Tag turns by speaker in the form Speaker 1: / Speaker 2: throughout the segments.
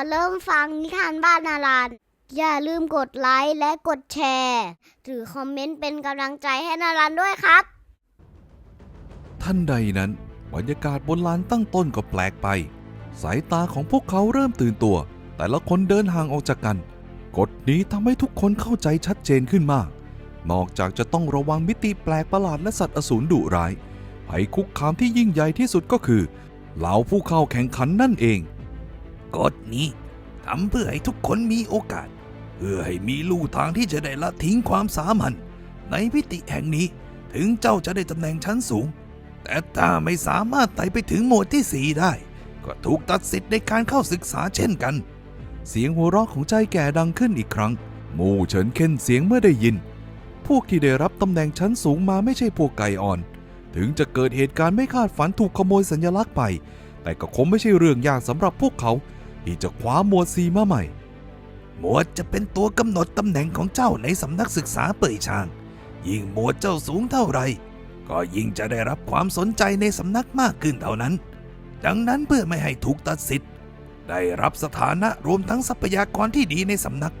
Speaker 1: อเริ่มฟังนิทานบ้านนารันอย่าลืมกดไลค์และกดแชร์หรือคอมเมนต์เป็นกำลังใจให้นารันด้วยครับ
Speaker 2: ทันใดนั้นบรรยากาศบนลานตั้งต้นก็แปลกไป สายตาของพวกเขาเริ่มตื่นตัว แต่ละคนเดินห่างออกจากกัน กฎนี้ทำให้ทุกคนเข้าใจชัดเจนขึ้นมาก นอกจากจะต้องระวังมิติแปลกประหลาดและสัตว์อสูรดุร้ายภัยคุกคามที่ยิ่งใหญ่ที่สุดก็คือเหล่าผู้เข้าแข่งขันนั่นเอง กฎนี้ทำเพื่อให้ทุกคนมีโอกาส เพื่อให้มีลู่ทางที่จะได้ละทิ้งความสามัญในมิติแห่งนี้ถึงเจ้าจะได้ตำแหน่งชั้นสูง แต่ถ้าไม่สามารถไต่ไปถึงโหมดที่4ได้ ก็ถูกตัดสิทธิ์ในการเข้าศึกษาเช่นกัน เสียงหัวเราะของใจแก่ดังขึ้นอีกครั้ง หมู่เฉินเค้นเสียงเมื่อได้ยิน พวกที่ได้รับตำแหน่งชั้นสูงมาไม่ใช่พวกไก่อ่อน ถึงจะเกิดเหตุการณ์ไม่คาดฝันถูกขโมยสัญลักษณ์ไป แต่ก็คงไม่ใช่เรื่องยากสำหรับพวกเขา ที่จะคว้าหมวดซีมาใหม่ หมวดจะเป็นตัวกำหนดตำแหน่งของเจ้าในสำนักศึกษาเป่ยชาง ยิ่งหมวดเจ้าสูงเท่าไหร่ก็ยิ่งจะได้รับความสนใจในสำนักมากขึ้นเท่านั้น ดังนั้นเพื่อไม่ให้ถูกตัดสิทธิ์ ได้รับสถานะรวมทั้งทรัพยากรที่ดีในสำนัก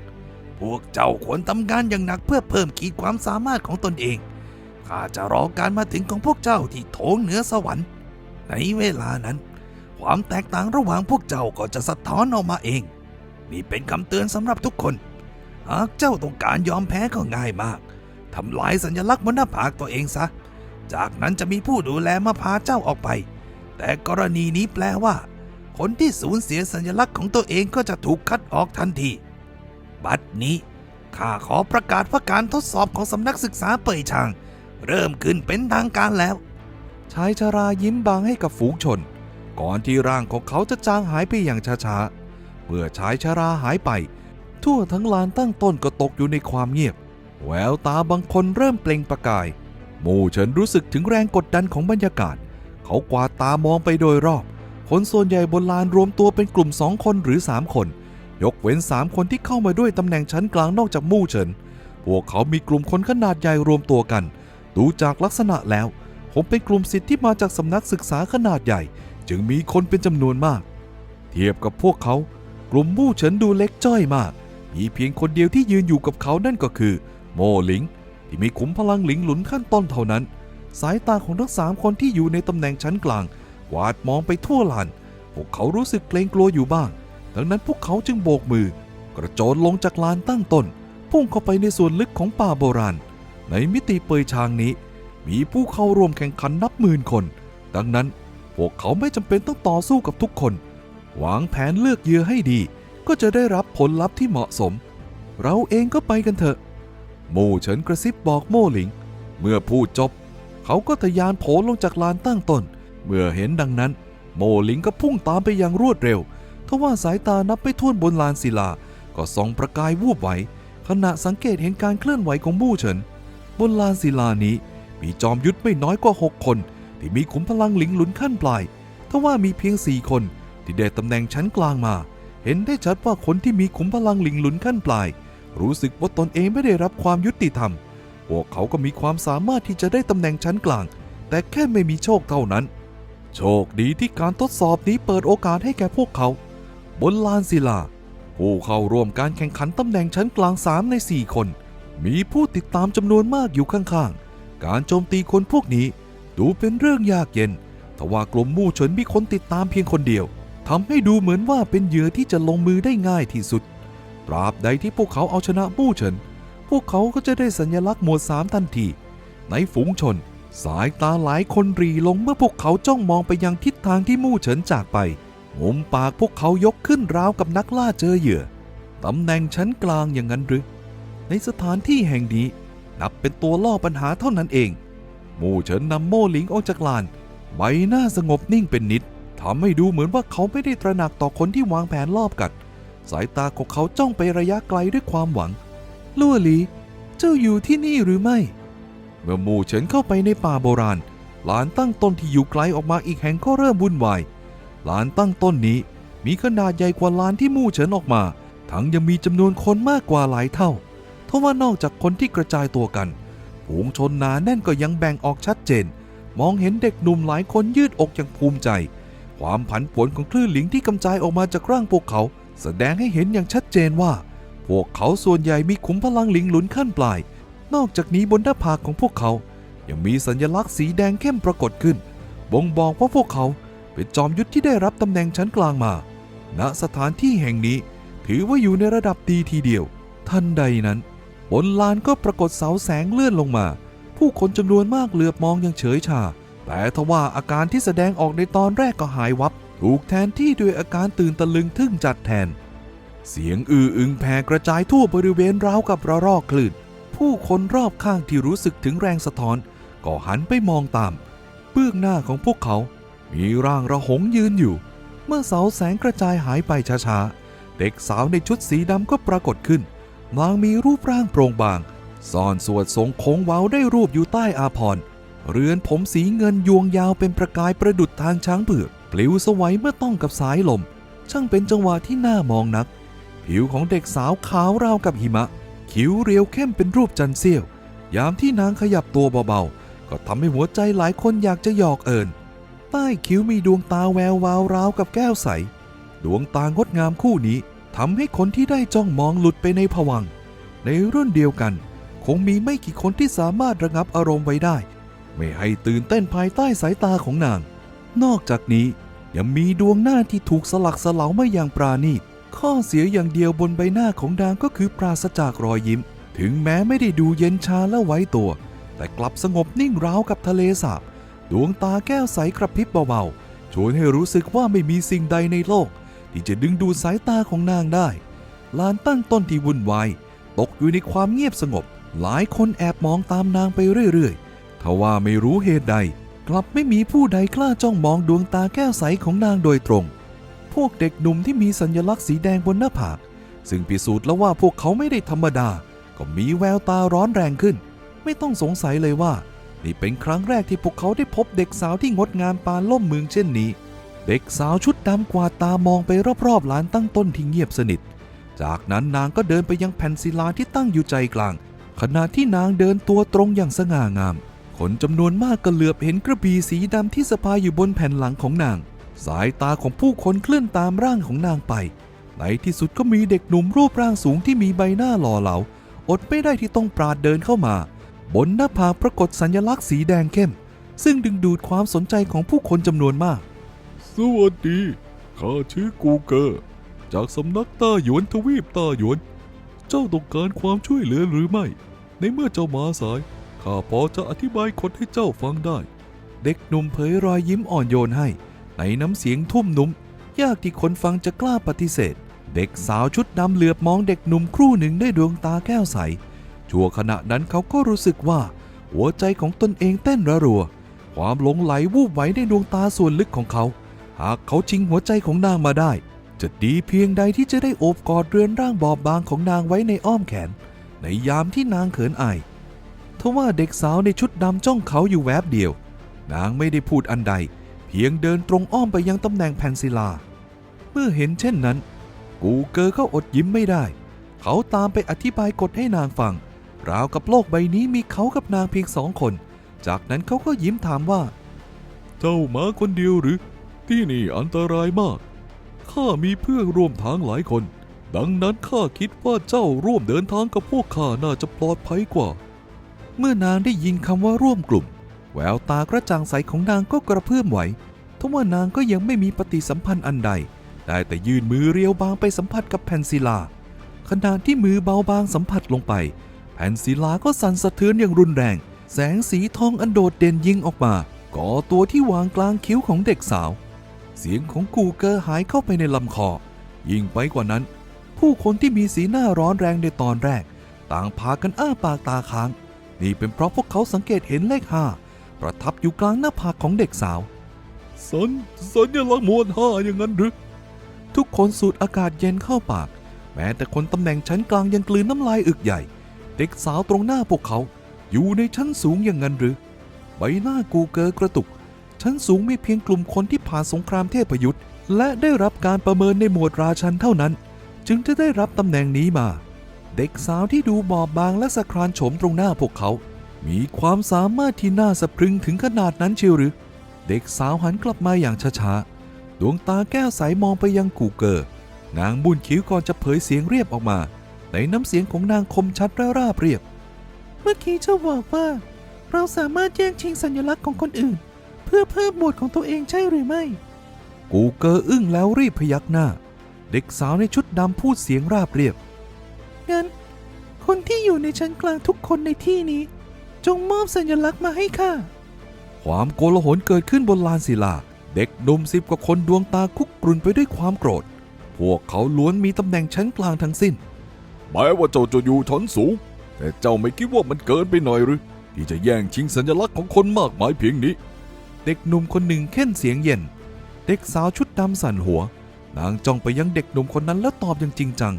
Speaker 2: พวกเจ้าควรทำงานอย่างหนักเพื่อเพิ่มขีดความสามารถของตนเองข้าจะรอการมาถึงของพวกเจ้าที่โถงเหนือสวรรค์ ในเวลานั้น ความแตกต่างระหว่างพวกเจ้าก็จะสะท้อนออกมาเอง นี่เป็นคำเตือนสำหรับทุกคน หากเจ้าต้องการยอมแพ้ก็ง่ายมากทำลายสัญลักษณ์บนหน้าผากตัวเองซะ จากนั้นจะมีผู้ดูแลมาพาเจ้าออกไป แต่กรณีนี้แปลว่า คนที่สูญเสียสัญลักษณ์ของตัวเองก็จะถูกคัดออกทันที บัดนี้ข้าขอประกาศว่าการทดสอบของสำนักศึกษาเป่ยชาง เริ่มขึ้นเป็นทางการแล้วชายชรายิ้มบางให้กับฝูงชน ก่อนที่ร่างของเขาจะจางหายไปอย่างช้าๆ เมื่อชายชราหายไป ทั่วทั้งลานตั้งต้นก็ตกอยู่ในความเงียบ แววตาบางคนเริ่มเปล่งประกาย หมู่เฉินรู้สึกถึงแรงกดดันของบรรยากาศ เขากวาดตามองไปโดยรอบ คนส่วนใหญ่บนลานรวมตัวเป็นกลุ่มสองคนหรือสามคน ยกเว้นสามคนที่เข้ามาด้วยตำแหน่งชั้นกลางนอกจากมู่เฉิน พวกเขามีกลุ่มคนขนาดใหญ่รวมตัวกัน ดูจากลักษณะแล้วผมเป็นกลุ่มสิทธิ์ที่มาจากสำนักศึกษาขนาดใหญ่ จึงมีคนเป็นจำนวนมาก เทียบกับพวกเขา กลุ่มมู่เฉินดูเล็กจ้อยมาก มีเพียงคนเดียวที่ยืนอยู่กับเขานั่นก็คือ โมหลิง ที่มีขุมพลังหลิงหลุนขั้นต้นเท่านั้น สายตาของทั้งสามคนที่อยู่ในตำแหน่งชั้นกลางกวาดมองไปทั่วลาน พวกเขารู้สึกเกรงกลัวอยู่บ้าง ดังนั้นพวกเขาจึงโบกมือ กระโจนลงจากลานตั้งต้น พุ่งเข้าไปในส่วนลึกของป่าโบราณ ในมิติเปยชางนี้ มีผู้เข้าร่วมแข่งขันนับหมื่นคน ดังนั้น วกเขาไม่จำเป็นต้องต่อสู้กับทุกคน วางแผนเลือกเหยื่อให้ดี ก็จะได้รับผลลัพธ์ที่เหมาะสม เราเองก็ไปกันเถอะหมู่เฉินกระซิบบอกโม่หลิง เมื่อพูดจบ เขาก็ทะยานโผล่ลงจากลานตั้งต้น เมื่อเห็นดังนั้น โม่หลิงก็พุ่งตามไปอย่างรวดเร็วทว่าสายตานับไปท่วนบนลานศิลา ก็ส่องประกายวูบไหวขณะสังเกตเห็นการเคลื่อนไหวของมู่เฉิน บนลานศิลานี้มีจอมยุทธไม่น้อยกว่า6คน ที่มีขุมพลังหลิงหลุนขั้นปลายทว่ามีเพียง4คนที่ได้ตำแหน่งชั้นกลางมา เห็นได้ชัดว่าคนที่มีขุมพลังหลิงหลุนขั้นปลาย รู้สึกว่าตนเองไม่ได้รับความยุติธรรม พวกเขาก็มีความสามารถที่จะได้ตำแหน่งชั้นกลาง แต่แค่ไม่มีโชคเท่านั้น โชคดีที่การทดสอบนี้เปิดโอกาสให้แก่พวกเขา บนลานศิลา ผู้เข้าร่วมการแข่งขันตำแหน่งชั้นกลาง3ใน4คน มีผู้ติดตามจำนวนมากอยู่ข้างๆ การโจมตีคนพวกนี้ ดูเป็นเรื่องยากเย็นทว่ากลุ่มมู่เฉินมีคนติดตามเพียงคนเดียวทำให้ดูเหมือนว่าเป็นเหยื่อที่จะลงมือได้ง่ายที่สุด ตราบใดที่พวกเขาเอาชนะมู่เฉิน พวกเขาก็จะได้สัญลักษณ์หมวดสามทันที ในฝูงชน สายตาหลายคนรีลงเมื่อพวกเขาจ้องมองไปยังทิศทางที่มู่เฉินจากไปมุมปากพวกเขายกขึ้นราวกับนักล่าเจอเหยื่อ ตำแหน่งชั้นกลางอย่างนั้นหรือ ในสถานที่แห่งนี้นับเป็นตัวล่อปัญหาเท่านั้นเอง มู่เฉินนำโม่หลิงออกจากลาน ใบหน้าสงบนิ่งเป็นนิดทำให้ดูเหมือนว่าเขาไม่ได้ตระหนักต่อคนที่วางแผนลอบกัด สายตาของเขาจ้องไประยะไกลด้วยความหวังลั่หลี เจ้าอยู่ที่นี่หรือไม่ เมื่อมู่เฉินเข้าไปในป่าโบราณ ลานตั้งต้นที่อยู่ไกลออกมาอีกแห่งก็เริ่มวุ่นวาย ลานตั้งต้นนี้มีขนาดใหญ่กว่าลานที่มู่เฉินออกมา ทั้งยังมีจำนวนคนมากกว่าหลายเท่า ทว่านอกจากคนที่กระจายตัวกัน ฝูงชนหนาแน่นก็ยังแบ่งออกชัดเจน มองเห็นเด็กหนุ่มหลายคนยืดอกอย่างภูมิใจ ความผันผวนของคลื่นหลิงที่กำจายออกมาจากร่างพวกเขา แสดงให้เห็นอย่างชัดเจนว่า พวกเขาส่วนใหญ่มีขุมพลังหลิงหลุนขั้นปลาย นอกจากนี้บนหน้าผากของพวกเขา ยังมีสัญลักษณ์สีแดงเข้มปรากฏขึ้น บ่งบอกว่าพวกเขาเป็นจอมยุทธที่ได้รับตำแหน่งชั้นกลางมา ณ สถานที่แห่งนี้ ถือว่าอยู่ในระดับดีทีเดียว ทันใดนั้น บนลานก็ปรากฏเสาแสงเลื่อนลงมา ผู้คนจำนวนมากเหลือบมองอย่างเฉยชา แต่ทว่าอาการที่แสดงออกในตอนแรกก็หายวับ ถูกแทนที่ด้วยอาการตื่นตะลึงทึ่งจัดแทน เสียงอื้ออึงแผ่กระจายทั่วบริเวณราวกับระรอกคลื่น ผู้คนรอบข้างที่รู้สึกถึงแรงสะท้อน ก็หันไปมองตาม เบื้องหน้าของพวกเขา มีร่างระหงยืนอยู่ เมื่อเสาแสงกระจายหายไปช้าๆ เด็กสาวในชุดสีดำก็ปรากฏขึ้น นางมีรูปร่างโปร่งบาง ซ่อนสวดทรงโค้งเว้าได้รูปอยู่ใต้อาพรณ์เรือนผมสีเงินยวงยาวเป็นประกายประดุดทางช้างเผือกปลิวสวัยเมื่อต้องกับสายลม ช่างเป็นจังหวะที่น่ามองนัก ผิวของเด็กสาวขาวราวกับหิมะ คิ้วเรียวเข้มเป็นรูปจันเสี้ยว ยามที่นางขยับตัวเบาๆ ก็ทำให้หัวใจหลายคนอยากจะหยอกเอิญใต้คิ้วมีดวงตาแวววาวราวกับแก้วใส ดวงตางดงามคู่นี้ ทำให้คนที่ได้จ้องมองหลุดไปในผวัง ในรุ่นเดียวกัน คงมีไม่กี่คนที่สามารถระงับอารมณ์ไว้ได้ ไม่ให้ตื่นเต้นภายใต้สายตาของนาง นอกจากนี้ยังมีดวงหน้าที่ถูกสลักสลาวมาอย่างปราณีตข้อเสียอย่างเดียวบนใบหน้าของนางก็คือปราศจากรอยยิ้ม ถึงแม้ไม่ได้ดูเย็นชาและไว้ตัว แต่กลับสงบนิ่งราวกับทะเลสาบ ดวงตาแก้วใสกระพริบเบาๆชวนให้รู้สึกว่าไม่มีสิ่งใดในโลก ที่จะดึงดูดสายตาของนางได้ ลานตั้งต้นที่วุ่นวายตกอยู่ในความเงียบสงบ หลายคนแอบมองตามนางไปเรื่อยๆทว่าไม่รู้เหตุใด กลับไม่มีผู้ใดกล้าจ้องมองดวงตาแก้วใสของนางโดยตรง พวกเด็กหนุ่มที่มีสัญลักษณ์สีแดงบนหน้าผาก ซึ่งพิสูจน์แล้วว่าพวกเขาไม่ได้ธรรมดา ก็มีแววตาร้อนแรงขึ้น ไม่ต้องสงสัยเลยว่า นี่เป็นครั้งแรกที่พวกเขาได้พบเด็กสาวที่งดงามปานล่มเมืองเช่นนี้ เด็กสาวชุดดำกวาดตามองไปรอบๆลานตั้งต้นที่เงียบสนิท จากนั้นนางก็เดินไปยังแผ่นศิลาที่ตั้งอยู่ใจกลาง ขณะที่นางเดินตัวตรงอย่างสง่างาม คนจำนวนมากก็เหลือบเห็นกระบี่สีดำที่สะพายอยู่บนแผ่นหลังของนาง สายตาของผู้คนเคลื่อนตามร่างของนางไป ในที่สุดก็มีเด็กหนุ่มรูปร่างสูงที่มีใบหน้าหล่อเหลา อดไม่ได้ที่ต้องปราดเดินเข้ามา บนหน้าผากปรากฏสัญลักษณ์สีแดงเข้ม ซึ่งดึงดูดความสนใจของผู้คนจำนวนมาก
Speaker 3: สวัสดี ข้าชื่อกูเกอร์ จากสำนักตาหยวนทวีปตาหยวน เจ้าต้องการความช่วยเหลือหรือไม่ ในเมื่อเจ้ามาสาย ข้าพอจะอธิบายคนให้เจ้าฟังได้
Speaker 2: เด็กหนุ่มเผยรอยยิ้มอ่อนโยนให้ ในน้ำเสียงทุ่มนุ่ม ยากที่คนฟังจะกล้าปฏิเสธ เด็กสาวชุดดำเหลือบมองเด็กหนุ่มครู่หนึ่งด้วยดวงตาแก้วใส ชั่วขณะนั้นเขาก็รู้สึกว่า หัวใจของตนเองเต้นระรัวความหลงไหลวูบไหวในดวงตาส่วนลึกของเขา หากเขาชิงหัวใจของนางมาได้ จะดีเพียงใดที่จะได้โอบกอดเรือนร่างบอบบางของนางไว้ในอ้อมแขน ในยามที่นางเขินอายทว่าเด็กสาวในชุดดำจ้องเขาอยู่แวบเดียว นางไม่ได้พูดอันใด เพียงเดินตรงอ้อมไปยังตำแหน่งแผ่นศิลา เมื่อเห็นเช่นนั้น กูเกอร์ก็อดยิ้มไม่ได้ เขาตามไปอธิบายกฎให้นางฟัง ราวกับโลกใบนี้มีเขากับนางเพียงสองคน จากนั้นเขาก็ยิ้มถามว่า
Speaker 3: เจ้ามาคนเดียวหรือ ที่นี่อันตรายมาก ข้ามีเพื่อนร่วมทางหลายคน ดังนั้นข้าคิดว่าเจ้าร่วมเดินทางกับพวกข้าน่าจะปลอดภัยกว่า
Speaker 2: เมื่อนางได้ยินคำว่าร่วมกลุ่ม แววตากระจ่างใสของนางก็กระเพื่อมไหวทว่านางก็ยังไม่มีปฏิสัมพันธ์อันใด ได้แต่ยื่นมือเรียวบางไปสัมผัสกับแผ่นศิลา ขณะที่มือเบาบางสัมผัสลงไป แผ่นศิลาก็สั่นสะเทือนอย่างรุนแรง แสงสีทองอันโดดเด่นยิงออกมาก่อตัวที่วางกลางคิ้วของเด็กสาว เสียงของกูเกอร์หายเข้าไปในลำคอ ยิ่งไปกว่านั้น ผู้คนที่มีสีหน้าร้อนแรงในตอนแรก ต่างพากันอ้าปากตาค้าง นี่เป็นเพราะพวกเขาสังเกตเห็นเลขห้าประทับอยู่กลางหน้าผากของเด็กสาว
Speaker 3: สัญสัญลักษณ์หมวดห้าอย่างนั้นหรือ
Speaker 2: ทุกคนสูดอากาศเย็นเข้าปาก แม้แต่คนตำแหน่งชั้นกลางยังกลืนน้ำลายอึกใหญ่ เด็กสาวตรงหน้าพวกเขา อยู่ในชั้นสูงอย่างนั้นหรือ ใบหน้ากูเกอกระตุก ชั้นสูงมีเพียงกลุ่มคนที่ผ่านสงครามเทพยุทธ์และได้รับการประเมินในหมวดราชันเท่านั้น จึงจะได้รับตำแหน่งนี้มา เด็กสาวที่ดูบอบบางและสะครานโฉมตรงหน้าพวกเขา มีความสามารถที่น่าสะพรึงถึงขนาดนั้นเชียวหรือ เด็กสาวหันกลับมาอย่างช้าๆดวงตาแก้วใสมองไปยังกูเกอร์นางบุญคิ้วก่อนจะเผยเสียงเรียบออกมา ในน้ำเสียงของนางคมชัดและราบเรียบ
Speaker 4: เมื่อกี้เจ้าบอกว่า เราสามารถแย่งชิงสัญลักษณ์ของคนอื่น พื่อเพิ่มหมวดของตัวเองใช่หรือไม่
Speaker 2: กูเกออึ้งแล้วรีบพยักหน้า เด็กสาวในชุดดำพูดเสียงราบเรียบ
Speaker 4: งั้น คนที่อยู่ในชั้นกลางทุกคนในที่นี้ จงมอบสัญลักษณ์มาให้ข้า
Speaker 2: ความโกลาหลเกิดขึ้นบนลานศิลา เด็กหนุ่มสิบกว่าคนดวงตาคุกกรุ่นไปด้วยความโกรธ พวกเขาล้วนมีตำแหน่งชั้นกลางทั้งสิ้น
Speaker 3: แม้ว่าเจ้าจะอยู่ชั้นสูง แต่เจ้าไม่คิดว่ามันเกินไปหน่อยหรือที่จะแย่งชิงสัญลักษณ์ของคนมากมายเพียงนี้
Speaker 2: เด็กหนุ่มคนหนึ่งเค้นเสียงเย็น เด็กสาวชุดดำสั่นหัว นางจ้องไปยังเด็กหนุ่มคนนั้นแล้วตอบอย่างจริงจัง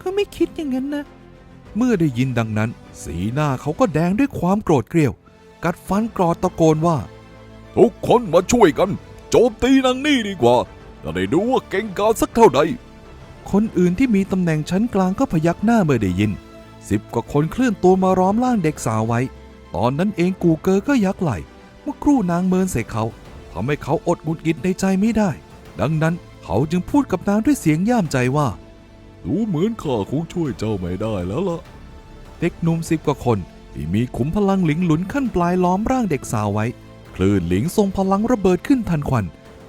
Speaker 4: ก็ไม่คิดอย่างนั้นนะ
Speaker 2: เมื่อได้ยินดังนั้น สีหน้าเขาก็แดงด้วยความโกรธเกรี้ยว กัดฟันกรอดตะโกนว่า
Speaker 3: ทุกคนมาช่วยกัน โจมตีนางนี่ดีกว่าจะได้ดูว่าเก่งกาจสักเท่าใด
Speaker 2: คนอื่นที่มีตำแหน่งชั้นกลางก็พยักหน้าเมื่อได้ยินสิบกว่าคนเคลื่อนตัวมาล้อมร่างเด็กสาวไว้ ตอนนั้นเองกูเกอก็ยักไหลเมื่อครู่นางเมินใส่เขาทำให้เขาอดหงุดหงิดในใจไม่ได้ ดังนั้นเขาจึงพูดกับนางด้วยเสียงย่ามใจว่า
Speaker 3: ดูเหมือนข้าคงช่วยเจ้าไม่ได้แล้วล่ะ
Speaker 2: เด็กหนุ่มสิบกว่าคนที่มีขุมพลังหลิงหลุนขั้นปลายล้อมร่างเด็กสาวไว้ คลื่นหลิงทรงพลังระเบิดขึ้นทันควัน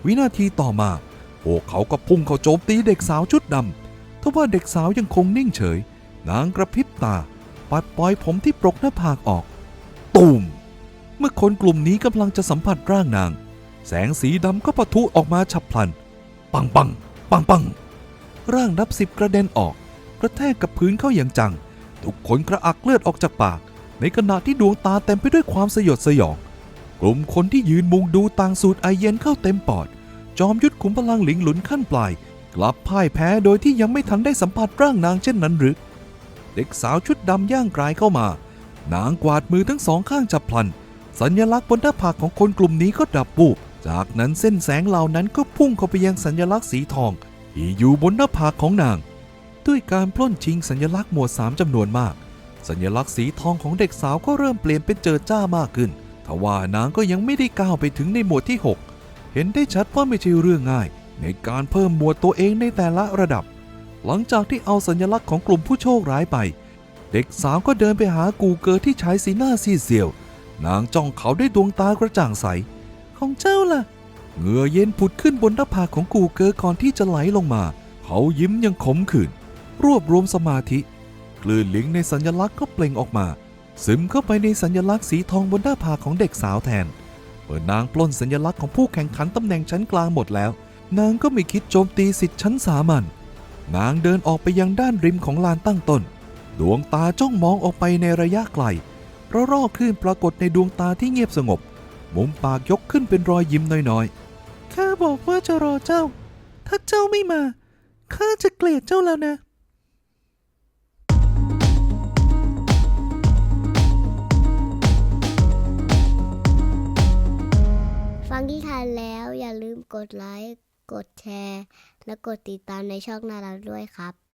Speaker 2: วินาทีต่อมาพวกเขาก็พุ่งเข้าโจมตีเด็กสาวชุดดำทว่าเด็กสาวยังคงนิ่งเฉย นางกระพริบตา ปัดปล่อยผมที่ปรกหน้าผากออก ตูม เมื่อคนกลุ่มนี้กำลังจะสัมผัสร่างนาง แสงสีดำก็ปะทุออกมาฉับพลัน ปังปังปังปังร่างนับสิบกระเด็นออก กระแทกกับพื้นเข้าอย่างจัง ทุกคนกระอักเลือดออกจากปาก ในขณะที่ดวงตาเต็มไปด้วยความสยดสยอง กลุ่มคนที่ยืนมุงดูต่างสูดไอเย็นเข้าเต็มปอด จอมยุทธขุมพลังหลิงหลุนขั้นปลาย กลับพ่ายแพ้โดยที่ยังไม่ทันได้สัมผัสร่างนางเช่นนั้นหรือ เด็กสาวชุดดำย่างกลายเข้ามา นางกวาดมือทั้งสองข้างจับพลัน สัญลักษณ์บนหน้าผากของคนกลุ่มนี้ก็ดับบูบจากนั้นเส้นแสงเหล่านั้นก็พุ่งเข้าไปยังสัญลักษณ์สีทอง ที่อยู่บนหน้าผากของนาง ด้วยการปล้นชิงสัญลักษณ์หมวดสามจำนวนมาก สัญลักษณ์สีทองของเด็กสาวก็เริ่มเปลี่ยนเป็นเจิดจ้ามากขึ้นทว่านางก็ยังไม่ได้ก้าวไปถึงในหมวดที่ 6 เห็นได้ชัดว่าไม่ใช่เรื่องง่าย ในการเพิ่มหมวดตัวเองในแต่ละระดับ หลังจากที่เอาสัญลักษณ์ของกลุ่มผู้โชคร้ายไป เด็กสาวก็เดินไปหากูเกอร์ที่ใช้สีหน้าซีเซียว นางจ้องเขาด้วยดวงตากระจ่างใส
Speaker 4: ของเจ้าล่ะ
Speaker 2: เหงื่อเย็นผุดขึ้นบนหน้าผากของกูเกอร์ก่อนที่จะไหลลงมา เขายิ้มยังขมขื่นรวบรวมสมาธิ คลื่นลิงในสัญลักษณ์ก็เปล่งออกมา ซึมเข้าไปในสัญลักษณ์สีทองบนหน้าผากของเด็กสาวแทน เมื่อนางปล้นสัญลักษณ์ของผู้แข่งขันตำแหน่งชั้นกลางหมดแล้ว นางก็ไม่คิดโจมตีสิทธิ์ชั้นสามัญ นางเดินออกไปยังด้านริมของลานตั้งต้น ดวงตาจ้องมองออกไปในระยะไกล ราะรอกคลื่นปรากฏในดวงตาที่เงียบสงบ มุมปากยกขึ้นเป็นรอยยิ้มน้อยๆ
Speaker 4: ข้าบอกว่าจะรอเจ้า ถ้าเจ้าไม่มา ข้าจะเกลียดเจ้าแล้วนะ
Speaker 1: ฟังที่ทานแล้วอย่าลืมกดไลค์ กดแชร์ และกดติดตามในช่องนาราด้วยครับ